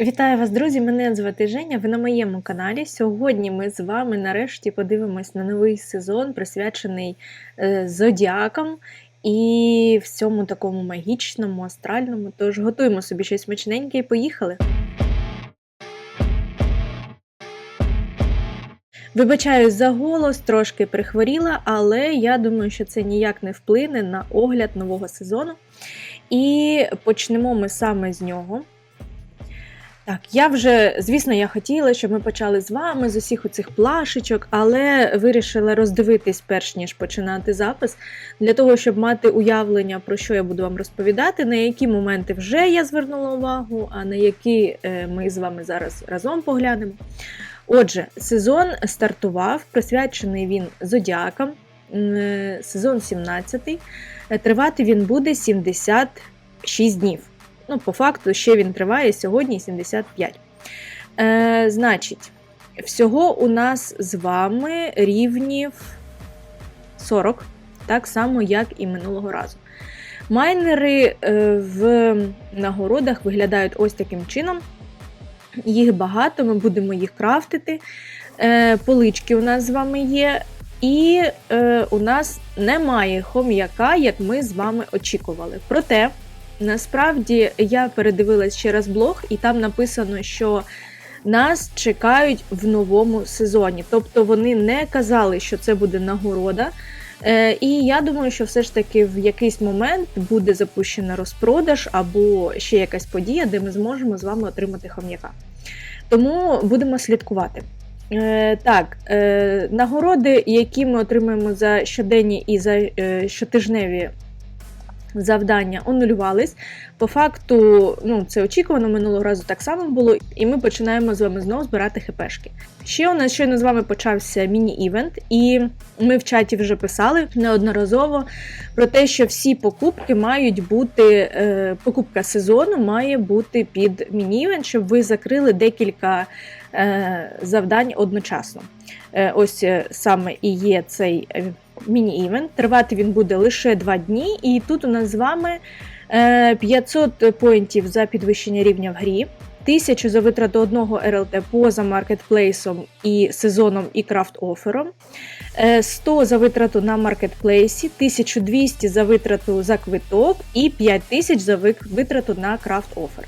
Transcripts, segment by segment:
Вітаю вас, друзі! Мене звати Женя. Ви на моєму каналі. Сьогодні ми з вами нарешті подивимось на новий сезон, присвячений е, зодіакам і всьому такому магічному, астральному. Тож готуємо собі щось смачненьке і поїхали. Вибачаюсь за голос, трошки прихворіла, але я думаю, що це ніяк не вплине на огляд нового сезону. І почнемо ми саме з нього. Так, я вже, звісно, я хотіла, щоб ми почали з вами з усіх оцих плашечок, але вирішила роздивитись, перш ніж починати запис, для того, щоб мати уявлення, про що я буду вам розповідати, на які моменти вже я звернула увагу, а на які е, ми з вами зараз разом поглянемо. Отже, сезон стартував, присвячений він зодіакам, е, сезон 17. Тривати він буде 76 днів. Ну, по факту, ще він триває сьогодні 75. Е, Значить, всього у нас з вами рівнів 40, так само, як і минулого разу. Майнери е, в нагородах виглядають ось таким чином. Їх багато, ми будемо їх крафтити. Е, Полички у нас з вами є. І е, у нас немає хом'яка, як ми з вами очікували. Проте. Насправді я передивилась ще раз блог, і там написано, що нас чекають в новому сезоні. Тобто вони не казали, що це буде нагорода. Е, І я думаю, що все ж таки в якийсь момент буде запущена розпродаж або ще якась подія, де ми зможемо з вами отримати хом'яка. Тому будемо слідкувати. Е, Так, е, нагороди, які ми отримуємо за щоденні і за е, щотижневі завдання онулювались. По факту, ну це очікувано, минулого разу так само було, і ми починаємо з вами знову збирати хпшки. Ще у нас щойно з вами почався міні-івент, і ми в чаті вже писали неодноразово про те, що всі покупки мають бути, е, покупка сезону має бути під міні-івент, щоб ви закрили декілька е, завдань одночасно. Е, ось е, саме і є цей е, міні-івент. Тривати він буде лише 2 дні, і тут у нас з вами 500 поінтів за підвищення рівня в грі. 1000 за витрату одного РЛТ поза маркетплейсом і сезоном і крафт-офером, 100 за витрату на маркетплейсі, 1200 за витрату за квиток і 5000 за витрату на крафт-офер.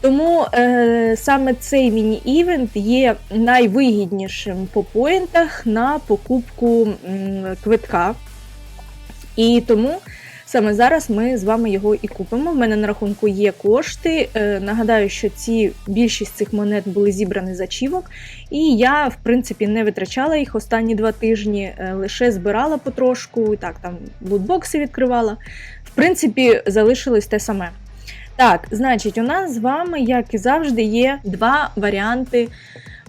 Тому е, саме цей міні-івент є найвигіднішим по поінтах на покупку квитка. І тому саме зараз ми з вами його і купимо. В мене на рахунку є кошти. Е, нагадаю, що ці більшість цих монет були зібрані за чівок, і я, в принципі, не витрачала їх останні два тижні, е, лише збирала потрошку, так, там лутбокси відкривала. В принципі, залишилось те саме. Так, значить, у нас з вами, як і завжди, є два варіанти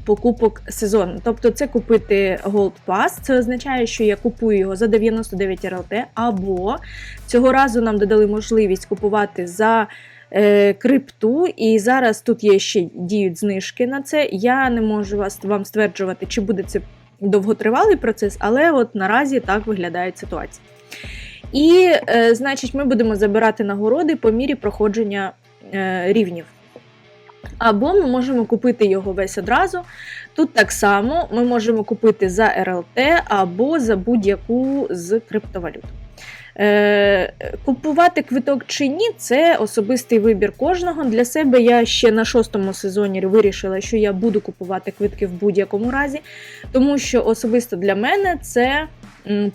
покупок сезону. Тобто, це купити Gold Pass, це означає, що я купую його за 99 РЛТ, або цього разу нам додали можливість купувати за е, крипту, і зараз тут є ще діють знижки на це. Я не можу вас вам стверджувати, чи буде це довготривалий процес, але от наразі так виглядає ситуація. І, е, значить, ми будемо забирати нагороди по мірі проходження е, рівнів. Або ми можемо купити його весь одразу. Тут так само ми можемо купити за РЛТ або за будь-яку з криптовалют. Е, Купувати квиток чи ні, це особистий вибір кожного. Для себе я ще на шостому сезоні вирішила, що я буду купувати квитки в будь-якому разі, тому що особисто для мене це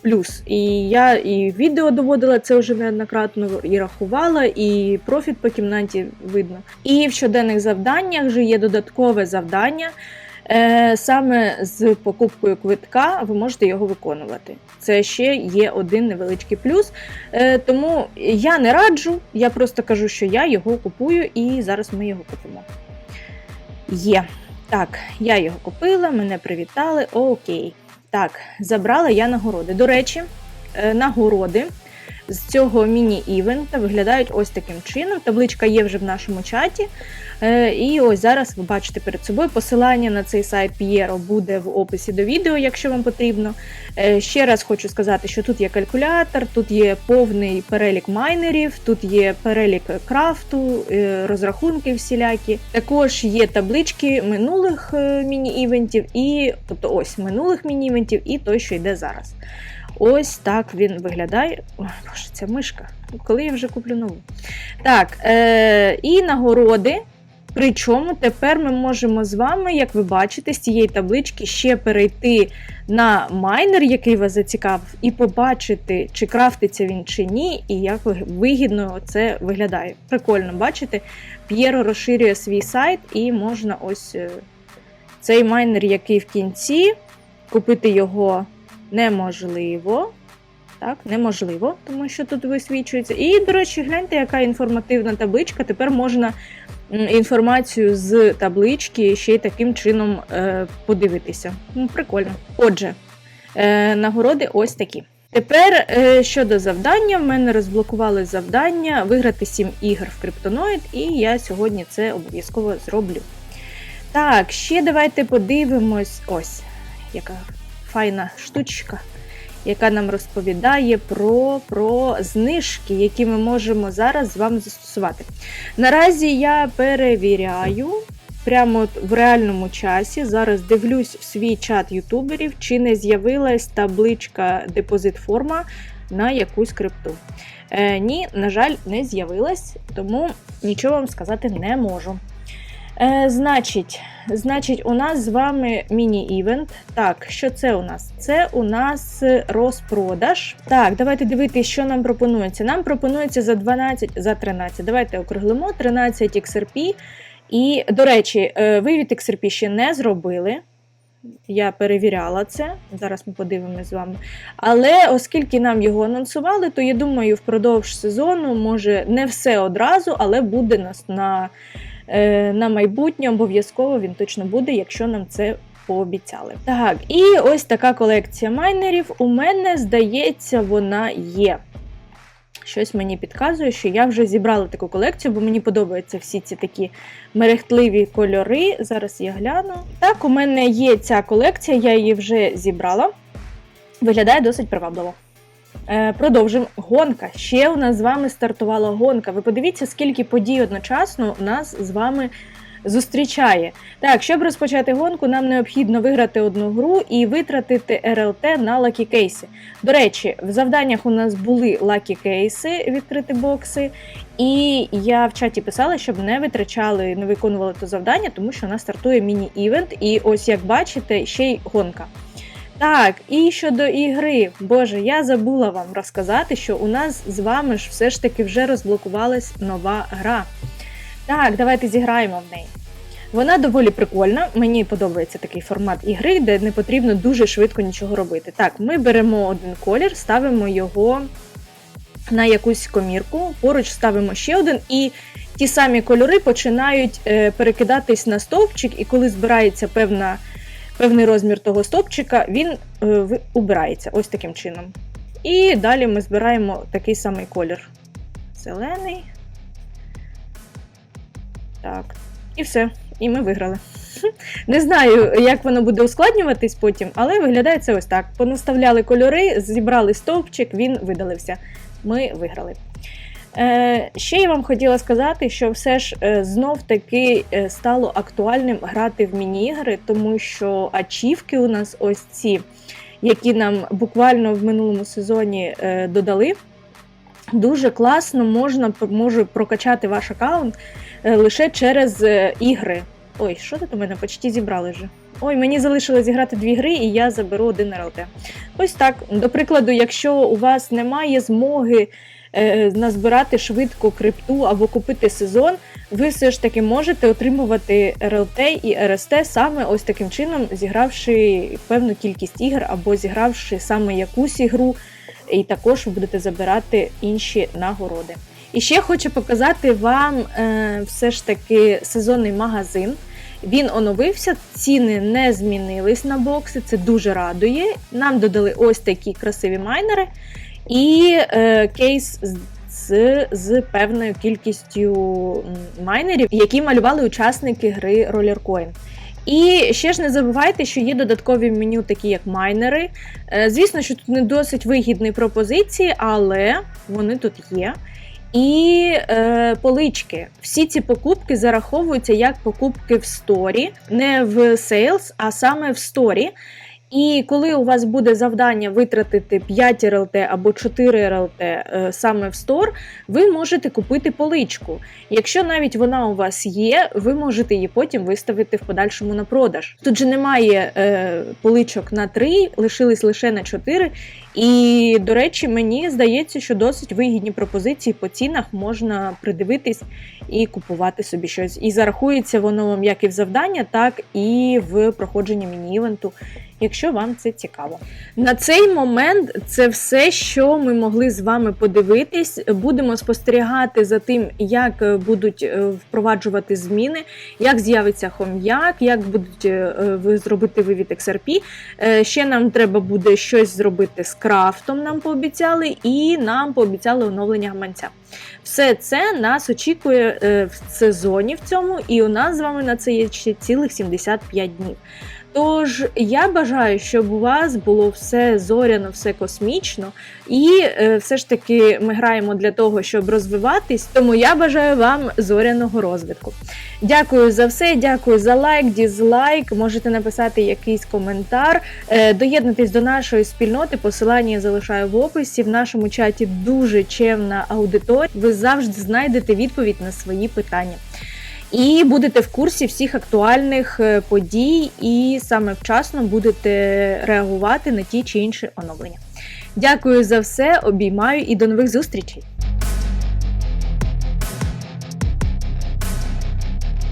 плюс. І я і відео доводила це вже неоднократно, і рахувала, і профіт по кімнаті видно. І в щоденних завданнях вже є додаткове завдання. Е, саме з покупкою квитка ви можете його виконувати. Це ще є один невеличкий плюс. Е, тому я не раджу, я просто кажу, що я його купую, і зараз ми його купимо. Є. Так, я його купила, мене привітали. Окей. Так, забрала я нагороди. До речі, е, нагороди з цього міні-івента виглядають ось таким чином. Табличка є вже в нашому чаті. Е, І ось зараз ви бачите перед собою посилання на цей сайт П'єро буде в описі до відео, якщо вам потрібно. Е, Ще раз хочу сказати, що тут є калькулятор, тут є повний перелік майнерів, тут є перелік крафту, е, розрахунки всілякі. Також є таблички минулих міні-івентів, і тобто ось минулих міні-івентів і той, що йде зараз. Ось так він виглядає. Ой, боже, ця мишка. Коли я вже куплю нову? Так, е, і нагороди. Причому тепер ми можемо з вами, як ви бачите, з цієї таблички ще перейти на майнер, який вас зацікавив, і побачити, чи крафтиться він чи ні, і як вигідно це виглядає. Прикольно, бачите? П'єро розширює свій сайт, і можна ось е, цей майнер, який в кінці, купити його неможливо. Так, неможливо, тому що тут висвічується. І, до речі, гляньте, яка інформативна табличка. Тепер можна інформацію з таблички ще й таким чином е, подивитися. Ну, прикольно. Отже, е, нагороди ось такі. Тепер е, щодо завдання, в мене розблокували завдання виграти 7 ігор в Криптоноїд, і я сьогодні це обов'язково зроблю. Так, ще давайте подивимось. Ось, яка файна штучка, яка нам розповідає про, про знижки, які ми можемо зараз з вами застосувати. Наразі я перевіряю. Прямо в реальному часі зараз дивлюсь в свій чат ютуберів, чи не з'явилась табличка депозит форма на якусь крипту. Е, ні, на жаль, не з'явилась, тому нічого вам сказати не можу. Е, значить, значить, у нас з вами міні-івент. Так, що це у нас? Це у нас розпродаж. Так, давайте дивитися, що нам пропонується. Нам пропонується за 12, за 13. Давайте округлимо 13 XRP. І, до речі, е, вивід XRP ще не зробили. Я перевіряла це. Зараз ми подивимося з вами. Але оскільки нам його анонсували, то я думаю, впродовж сезону, може, не все одразу, але буде нас на, е, на майбутнє обов'язково він точно буде, якщо нам це пообіцяли. Так, і ось така колекція майнерів. У мене, здається, вона є. Щось мені підказує, що я вже зібрала таку колекцію, бо мені подобаються всі ці такі мерехтливі кольори. Зараз я гляну. Так, у мене є ця колекція, я її вже зібрала. Виглядає досить привабливо. Е, продовжимо. Гонка. Ще у нас з вами стартувала гонка. Ви подивіться, скільки подій одночасно у нас з вами зустрічає. Так, щоб розпочати гонку, нам необхідно виграти одну гру і витратити РЛТ на лакі кейси. До речі, в завданнях у нас були лакі кейси, відкрити бокси. І я в чаті писала, щоб не витрачали, не виконували то завдання, тому що у нас стартує міні-івент, і ось як бачите, ще й гонка. Так, і щодо ігри, боже, я забула вам розказати, що у нас з вами ж все ж таки вже розблокувалась нова гра. Так, давайте зіграємо в неї. Вона доволі прикольна. Мені подобається такий формат ігри, де не потрібно дуже швидко нічого робити. Так, ми беремо один колір, ставимо його на якусь комірку, поруч ставимо ще один, і ті самі кольори починають е, перекидатись на стовпчик, і коли збирається певна, певний розмір того стовпчика, він е, убирається ось таким чином. І далі ми збираємо такий самий колір. Зелений. Так. І все. І ми виграли. Не знаю, як воно буде ускладнюватись потім, але виглядає це ось так. Понаставляли кольори, зібрали стовпчик, він видалився. Ми виграли. Е, ще я вам хотіла сказати, що все ж е, знов таки е, стало актуальним грати в міні-ігри, тому що ачівки у нас ось ці, які нам буквально в минулому сезоні е, додали. Дуже класно можна може прокачати ваш аккаунт лише через е, ігри. Ой, що тут у мене почти зібрали вже. Ой, мені залишилось зіграти дві гри, і я заберу один РЛТ. Ось так. До прикладу, якщо у вас немає змоги е, назбирати швидко крипту або купити сезон, ви все ж таки можете отримувати РЛТ і РСТ саме ось таким чином, зігравши певну кількість ігр або зігравши саме якусь ігру, і також будете забирати інші нагороди. І ще хочу показати вам е, все ж таки сезонний магазин. Він оновився, ціни не змінились на бокси, це дуже радує. Нам додали ось такі красиві майнери. і е, кейс з. З, певною кількістю майнерів, які малювали учасники гри Rollercoin. І ще ж не забувайте, що є додаткові меню, такі як майнери. Е, Звісно, що тут не досить вигідні пропозиції, але вони тут є. І е, полички. Всі ці покупки зараховуються як покупки в сторі, не в сейлс, а саме в сторі. І коли у вас буде завдання витратити 5 РЛТ або 4 РЛТ е, саме в стор, ви можете купити поличку. Якщо навіть вона у вас є, ви можете її потім виставити в подальшому на продаж. Тут же немає е, поличок на 3, лишились лише на 4. І, до речі, мені здається, що досить вигідні пропозиції по цінах можна придивитись і купувати собі щось. І зарахується воно вам як і в завдання, так і в проходженні міні-івенту, якщо вам це цікаво. На цей момент це все, що ми могли з вами подивитись. Будемо спостерігати за тим, як е, будуть е, впроваджувати зміни, як з'явиться хом'як, як будуть е, зробити вивід XRP. Ще нам треба буде щось зробити з крафтом, нам пообіцяли, і нам пообіцяли оновлення гаманця. Все це нас очікує е, в сезоні в цьому, і у нас з вами на це є ще цілих 75 днів. Тож я бажаю, щоб у вас було все зоряно, все космічно, і е, все ж таки ми граємо для того, щоб розвиватись. Тому я бажаю вам зоряного розвитку. Дякую за все, дякую за лайк, дізлайк. Можете написати якийсь коментар. Е, Доєднуйтесь до нашої спільноти. Посилання я залишаю в описі. В нашому чаті дуже чемна аудиторія. Ви завжди знайдете відповідь на свої питання. І будете в курсі всіх актуальних е, подій, і саме вчасно будете реагувати на ті чи інші оновлення. Дякую за все, обіймаю і до нових зустрічей!